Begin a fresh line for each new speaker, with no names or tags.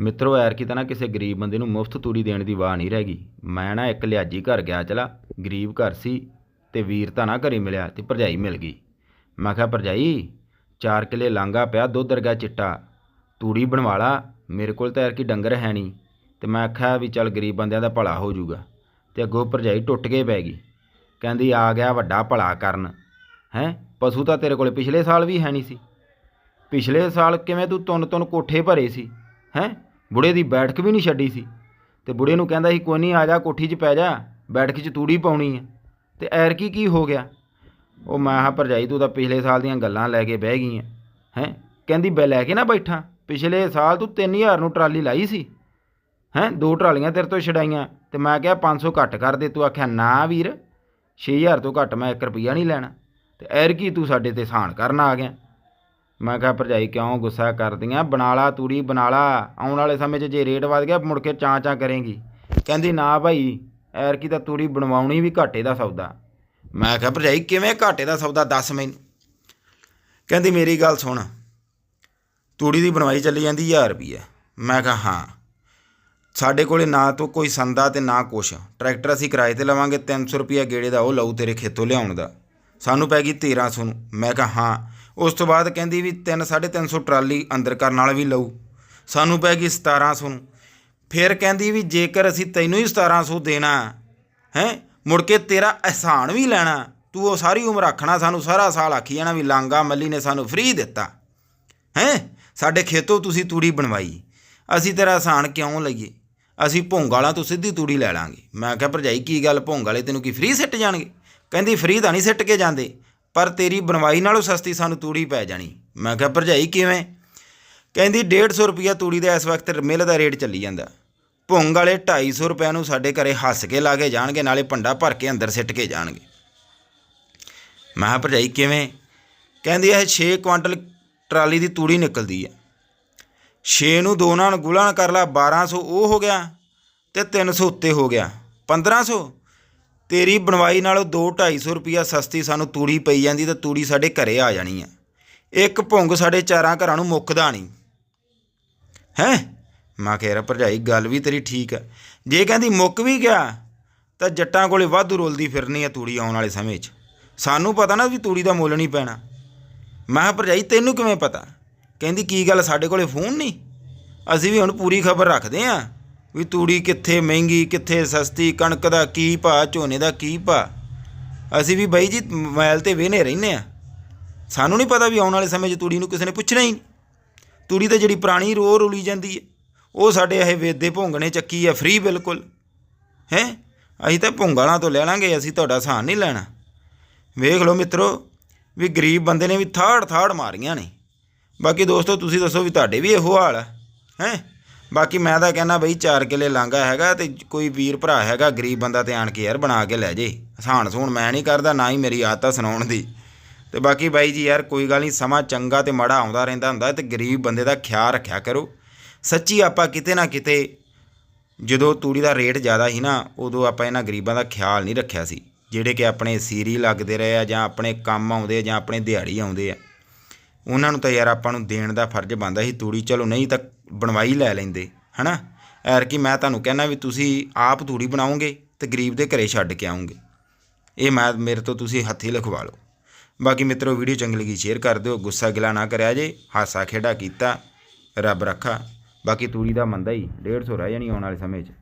ਮਿੱਤਰੋ ਐਰ ਕੀ ਤਾਂ ਨਾ ਕਿਸੇ ਗਰੀਬ ਬੰਦੇ ਨੂੰ ਮੁਫਤ ਤੂੜੀ ਦੇਣ ਦੀ ਵਾਹ ਨਹੀਂ ਰਹਿ ਗਈ। ਮੈਂ ਨਾ ਇੱਕ ਲਿਆਜੀ ਘਰ ਗਿਆ ਚਲਾ, ਗਰੀਬ ਘਰ ਸੀ ਤੇ ਵੀਰ ਤਾਂ ਨਾ ਘਰੇ ਮਿਲਿਆ ਤੇ ਭਰਜਾਈ ਮਿਲ ਗਈ। ਮੈਂ ਕਿਹਾ, ਭਰਜਾਈ, ਚਾਰ ਕਿਲੇ ਲਾਂਗਾ ਪਿਆ, ਦੁੱਧ ਵਰਗਾ ਚਿੱਟਾ। ਤੂੜੀ ਬਣਵਾ ਲਾ, ਮੇਰੇ ਕੋਲ ਤਾਂ ਐਰ ਕੀ ਡੰਗਰ ਹੈ ਨਹੀਂ। ਤੇ ਮੈਂ ਆਖਿਆ ਵੀ ਚੱਲ ਗਰੀਬ ਬੰਦਿਆਂ ਦਾ ਭਲਾ ਹੋ ਜਾਊਗਾ। ਤੇ ਅੱਗੋਂ ਭਰਜਾਈ ਟੁੱਟ ਕੇ ਪੈ ਗਈ। ਕਹਿੰਦੀ, ਆ ਗਿਆ ਵੱਡਾ ਭਲਾ ਕਰਨ। ਹੈਂ, ਪਸ਼ੂ ਤਾਂ ਤੇਰੇ ਕੋਲ ਪਿਛਲੇ ਸਾਲ ਵੀ ਹੈ ਨਹੀਂ ਸੀ। ਪਿਛਲੇ ਸਾਲ ਕਿਵੇਂ ਤੂੰ ਤੁੰਨ ਤੁੰਨ ਕੋਠੇ ਭਰੇ ਸੀ? ਹੈਂ ਬੁੜੇ ਦੀ ਬੈਠਕ ਵੀ ਨਹੀਂ ਛੱਡੀ ਸੀ ਤੇ ਬੁੜੇ ਨੂੰ ਕਹਿੰਦਾ ਸੀ, ਕੋਈ ਨਹੀਂ ਆ ਜਾ, ਕੋਠੀ 'ਚ ਪੈ ਜਾ, ਬੈਠਕ 'ਚ ਤੂੜੀ ਪਾਉਣੀ ਹੈ ਤੇ ਐਰ ਕੀ ਕੀ ਹੋ ਗਿਆ? ਉਹ ਮੈਂ ਹਾਂ ਭਰਜਾਈ, ਤੂੰ ਤਾਂ ਪਿਛਲੇ ਸਾਲ ਦੀਆਂ ਗੱਲਾਂ ਲੈ ਕੇ ਬਹਿ ਗਈ ਹੈ ਹੈਂ? ਕਹਿੰਦੀ, ਬੈ, ਲੈ ਕੇ ਨਾ ਬੈਠਾ। ਪਿਛਲੇ ਸਾਲ ਤੂੰ 3000 ਨੂੰ ਟਰਾਲੀ ਲਾਈ ਸੀ, ਹੈਂ? ਦੋ ਟਰਾਲੀਆਂ ਤੇਰੇ ਤੋਂ ਛਡਾਈਆਂ ਤੇ ਮੈਂ ਕਿਹਾ 500 ਘੱਟ ਕਰ ਦੇ। ਤੂੰ ਆਖਿਆ, ਨਾ ਵੀਰ 6000 ਤੋਂ ਘੱਟ ਮੈਂ 1 ਰੁਪਿਆ ਨਹੀਂ ਲੈਣਾ। ਤੇ ਐਰ ਕੀ ਤੂੰ ਸਾਡੇ ਤੇ ਸਾਨ ਕਰਨ ਆ ਗਿਆ। ਮੈਂ ਕਿਹਾ, ਭਰਜਾਈ, ਕਿਉਂ ਗੁੱਸਾ ਕਰਦੀਆਂ? ਬਣਾਲਾ ਤੂੜੀ ਬਣਾਲਾ ਆਉਣ ਵਾਲੇ ਸਮੇਂ 'ਚ ਜੇ ਰੇਟ ਵਧ ਗਿਆ, ਮੁੜ ਕੇ ਚਾਂ ਚਾਂ ਕਰੇਗੀ। ਕਹਿੰਦੀ, ਨਾ ਭਾਈ ਐਰਕੀ ਤਾਂ ਤੂੜੀ ਬਣਵਾਉਣੀ ਵੀ ਘਾਟੇ ਦਾ ਸੌਦਾ। ਮੈਂ ਕਿਹਾ, ਭਰਜਾਈ, ਕਿਵੇਂ ਘਾਟੇ ਦਾ ਸੌਦਾ? ਦੱਸ ਮੈਨੂੰ। ਕਹਿੰਦੀ, ਮੇਰੀ ਗੱਲ ਸੁਣ। ਤੂੜੀ ਦੀ ਬਣਵਾਈ ਚੱਲੀ ਜਾਂਦੀ 1000 ਰੁਪਈਆ। ਮੈਂ ਕਿਹਾ, ਹਾਂ। ਸਾਡੇ ਕੋਲੇ ਨਾ ਤੋਂ ਕੋਈ ਸੰਦਾ ਤੇ ਨਾ ਕੁਛ। ਟਰੈਕਟਰ ਅਸੀਂ ਕਿਰਾਏ ਤੇ ਲਵਾਂਗੇ 300 ਰੁਪਈਆ ਗੇੜੇ ਦਾ ਉਹ ਲਊ ਤੇਰੇ ਖੇਤੋਂ ਲਿਆਉਣ ਦਾ। ਸਾਨੂੰ ਪੈ ਗਈ 1300 ਨੂੰ। ਮੈਂ ਕਿਹਾ, ਹਾਂ। ਉਸ ਤੋਂ ਬਾਅਦ ਕਹਿੰਦੀ ਵੀ 3 350 ਟਰਾਲੀ ਅੰਦਰ ਕਰਨ ਵਾਲਾ ਵੀ ਲਊ। ਸਾਨੂੰ ਪੈ ਗਈ 1700 ਨੂੰ। ਫਿਰ ਕਹਿੰਦੀ ਵੀ ਜੇਕਰ ਅਸੀਂ ਤੈਨੂੰ ਹੀ 1700 ਦੇਣਾ, ਹੈ, ਮੁੜ ਕੇ ਤੇਰਾ ਅਹਿਸਾਨ ਵੀ ਲੈਣਾ, ਤੂੰ ਉਹ ਸਾਰੀ ਉਮਰ ਆਖਣਾ, ਸਾਨੂੰ ਸਾਰਾ ਸਾਲ ਆਖੀ ਜਾਣਾ ਵੀ ਲਾਂਗਾ ਮੱਲੀ ਨੇ ਸਾਨੂੰ ਫ੍ਰੀ ਦਿੱਤਾ। ਹੈਂ, ਸਾਡੇ ਖੇਤੋਂ ਤੁਸੀਂ ਤੂੜੀ ਬਣਵਾਈ। ਅਸੀਂ ਤੇਰਾ ਅਹਿਸਾਨ ਕਿਉਂ ਲਈਏ? ਅਸੀਂ ਭੁੰਗ ਵਾਲਾ ਤੋਂ ਸਿੱਧੀ ਤੂੜੀ ਲੈ ਲਾਂਗੇ। ਮੈਂ ਕਿਹਾ ਭਰਜਾਈ, ਕੀ ਗੱਲ? ਭੁੰਗ ਵਾਲੇ ਤੈਨੂੰ ਕੀ ਫ੍ਰੀ ਸਿੱਟ ਜਾਣਗੇ? ਕਹਿੰਦੀ ਫ੍ਰੀ ਤਾਂ ਨਹੀਂ ਸਿੱਟ ਕੇ ਜਾਂਦੇ। ਪਰ ਤੇਰੀ ਬਣਵਾਈ ਨਾਲੋਂ ਸਸਤੀ ਸਾਨੂੰ ਤੂੜੀ ਪੈ ਜਾਣੀ। ਮੈਂ ਕਿਹਾ, ਭਰਜਾਈ, ਕਿਵੇਂ? ਕਹਿੰਦੀ 150 ਰੁਪਿਆ ਤੂੜੀ ਦਾ ਇਸ ਵਕਤ ਮਿਲ ਦਾ ਰੇਟ ਚੱਲੀ ਜਾਂਦਾ। ਭੁੰਗ ਵਾਲੇ 250 ਰੁਪਏ ਨੂੰ ਸਾਡੇ ਘਰੇ ਹੱਸ ਕੇ ਲਾ ਕੇ ਜਾਣਗੇ, ਨਾਲੇ ਭੰਡਾ ਭਰ ਕੇ ਅੰਦਰ ਸਿੱਟ ਕੇ ਜਾਣਗੇ। ਮੈਂ ਕਿਹਾ, ਭਰਜਾਈ, ਕਿਵੇਂ? ਕਹਿੰਦੀ, ਇਹ 6 ਕੁਆਂਟਲ ਟਰਾਲੀ ਦੀ ਤੂੜੀ ਨਿਕਲਦੀ ਹੈ 6 ਨੂੰ ਦੋ ਨਾਲ ਗੁਣਾ ਕਰ ਲਾ 1200 ਉਹ ਹੋ ਗਿਆ ਤੇ 300 ਉੱਤੇ ਹੋ ਗਿਆ। 1500 ਤੇਰੀ ਬਣਵਾਈ ਨਾਲੋਂ 2 250 ਰੁਪਿਆ ਸਸਤੀ ਸਾਨੂੰ ਤੂੜੀ ਪਈ ਜਾਂਦੀ ਤਾਂ ਤੂੜੀ ਸਾਡੇ ਘਰੇ ਆ ਜਾਣੀ ਆ। ਇੱਕ ਭੁੰਗ ਸਾਡੇ ਚਾਰਾਂ ਘਰਾਂ ਨੂੰ ਮੁੱਕਦਾ ਨਹੀਂ। ਹੈ? ਮੈਂ ਕਹਿ ਰਿਹਾ ਭਰਜਾਈ, ਗੱਲ ਵੀ ਤੇਰੀ ਠੀਕ ਹੈ ਜੇ ਕਹਿੰਦੀ ਮੁੱਕ ਵੀ ਗਿਆ, ਤਾਂ ਜੱਟਾਂ ਕੋਲੇ ਵਾਧੂ ਰੁਲਦੀ ਫਿਰਨੀ ਆ ਤੂੜੀ ਆਉਣ ਵਾਲੇ ਸਮੇਂ 'ਚ। ਸਾਨੂੰ ਪਤਾ ਨਾ ਵੀ ਤੂੜੀ ਦਾ ਮੁੱਲ ਨਹੀਂ ਪੈਣਾ। ਮੈਂ ਕਿਹਾ, ਭਰਜਾਈ, ਤੈਨੂੰ ਕਿਵੇਂ ਪਤਾ? ਕਹਿੰਦੀ, ਕੀ ਗੱਲ ਸਾਡੇ ਕੋਲੇ ਫੋਨ ਨਹੀਂ? ਅਸੀਂ ਵੀ ਹੁਣ ਪੂਰੀ ਖਬਰ ਰੱਖਦੇ ਆਂ। ਵੀ ਤੂੜੀ ਕਿੱਥੇ ਮਹਿੰਗੀ, ਕਿੱਥੇ ਸਸਤੀ, ਕਣਕ ਦਾ ਕੀ ਭਾਅ, ਝੋਨੇ ਦਾ ਕੀ ਭਾਅ? ਅਸੀਂ ਵੀ ਬਾਈ ਜੀ ਮੋਬਾਈਲ ਤੇ ਵੇਹਨੇ ਰਹਿੰਦੇ ਆ ਸਾਨੂੰ ਨਹੀਂ ਪਤਾ ਵੀ ਆਉਣ ਵਾਲੇ ਸਮੇਂ 'ਚ ਤੂੜੀ ਨੂੰ ਕਿਸੇ ਨੇ ਪੁੱਛਣਾ ਹੀ ਨਹੀਂ। ਤੂੜੀ ਤਾਂ ਜਿਹੜੀ ਪੁਰਾਣੀ ਰੋ ਰੁਲੀ ਜਾਂਦੀ ਹੈ। ਉਹ ਸਾਡੇ ਇਹ ਵੇਦੇ ਭੋਂਗਣੇ ਚੱਕੀ ਆ ਫ੍ਰੀ ਬਿਲਕੁਲ। ਹੈ? ਅਸੀਂ ਤਾਂ ਭੋਂਗਾਲਾਂ ਤੋਂ ਲੈ ਲਾਂਗੇ, ਅਸੀਂ ਤੁਹਾਡਾ ਸਾਨ ਨਹੀਂ ਲੈਣਾ। ਵੇਖ ਲਓ ਮਿੱਤਰੋ, ਵੀ ਗਰੀਬ ਬੰਦੇ ਨੇ ਵੀ ਥਾੜ ਥਾੜ ਮਾਰੀਆਂ ਨੇ। ਬਾਕੀ ਦੋਸਤੋ, ਤੁਸੀਂ ਦੱਸੋ ਵੀ ਤੁਹਾਡੇ ਵੀ ਇਹੋ ਹਾਲ ਹੈ ਹੈ? ਬਾਕੀ ਮੈਂ ਤਾਂ ਕਹਿੰਦਾ ਬਈ 4 ਕਿਲੇ ਲਾਂਗਾ ਹੈਗਾ ਤੇ ਕੋਈ ਵੀਰ ਭਰਾ ਹੈਗਾ, ਗਰੀਬ ਬੰਦਾ ਤੇ ਆਣ ਕੇ ਯਾਰ ਬਣਾ ਕੇ ਲੈ ਜੇ। ਹਸਾਨ ਸੂਣ ਮੈਂ ਨਹੀਂ ਕਰਦਾ, ਨਾ ਹੀ ਮੇਰੀ ਆਦਤ ਆ ਸੁਣਾਉਣ ਦੀ। ਤੇ ਬਾਕੀ ਬਾਈ ਜੀ ਯਾਰ, ਕੋਈ ਗੱਲ ਨਹੀਂ, ਸਮਾਂ ਚੰਗਾ ਤੇ ਮਾੜਾ ਆਉਂਦਾ ਰਹਿੰਦਾ ਹੁੰਦਾ ਤੇ ਗਰੀਬ ਬੰਦੇ ਦਾ ਖਿਆਲ ਰੱਖਿਆ ਕਰੋ। ਸੱਚੀ ਆਪਾਂ ਕਿਤੇ ਨਾ ਕਿਤੇ ਜਦੋਂ ਤੂੜੀ ਦਾ ਰੇਟ ਜ਼ਿਆਦਾ ਸੀ ਨਾ, ਉਦੋਂ ਆਪਾਂ ਇਹਨਾਂ ਗਰੀਬਾਂ ਦਾ ਖਿਆਲ ਨਹੀਂ ਰੱਖਿਆ ਸੀ। ਜਿਹੜੇ ਕਿ ਆਪਣੇ ਸੀਰੀ ਲੱਗਦੇ ਰਹੇ ਆ ਜਾਂ ਆਪਣੇ ਕੰਮ ਆਉਂਦੇ ਆ ਜਾਂ ਆਪਣੇ ਦਿਹਾੜੀ ਆਉਂਦੇ ਆ। ਉਹਨਾਂ ਨੂੰ ਤਾਂ ਯਾਰ ਆਪਾਂ ਨੂੰ ਦੇਣ ਦਾ ਫਰਜ਼ ਬਣਦਾ ਸੀ, ਤੂੜੀ ਚਲੋ ਨਹੀਂ ਤਾਂ ਬਣਵਾਈ ਲੈ ਲੈਂਦੇ, ਹਨਾ? ਐਰ ਕਿ ਮੈਂ ਤੁਹਾਨੂੰ ਕਹਿਣਾ ਵੀ ਤੁਸੀਂ ਆਪ ਤੂੜੀ ਬਣਾਓਗੇ ਤੇ ਗਰੀਬ ਦੇ ਘਰੇ ਛੱਡ ਕੇ ਆਉਂਗੇ ਇਹ ਮੈਂ, ਮੇਰੇ ਤੋਂ ਤੁਸੀਂ ਹੱਥੀ ਲਿਖਵਾ ਲਓ। ਬਾਕੀ ਮਿੱਤਰੋ, ਵੀਡੀਓ ਚੰਗੀ ਲੱਗੀ ਸ਼ੇਅਰ ਕਰ ਦਿਓ, ਗੁੱਸਾ ਗਿਲਾ ਨਾ ਕਰਿਆ ਜੇ, ਹਾਸਾ ਖੇਡਾ ਕੀਤਾ, ਰੱਬ ਰੱਖਾ। ਬਾਕੀ ਤੂੜੀ ਦਾ ਮੰਦਾ ਹੀ 150 ਰਹਿ ਜਾਣੀ ਆਉਣ ਵਾਲੇ ਸਮੇਂ 'ਚ।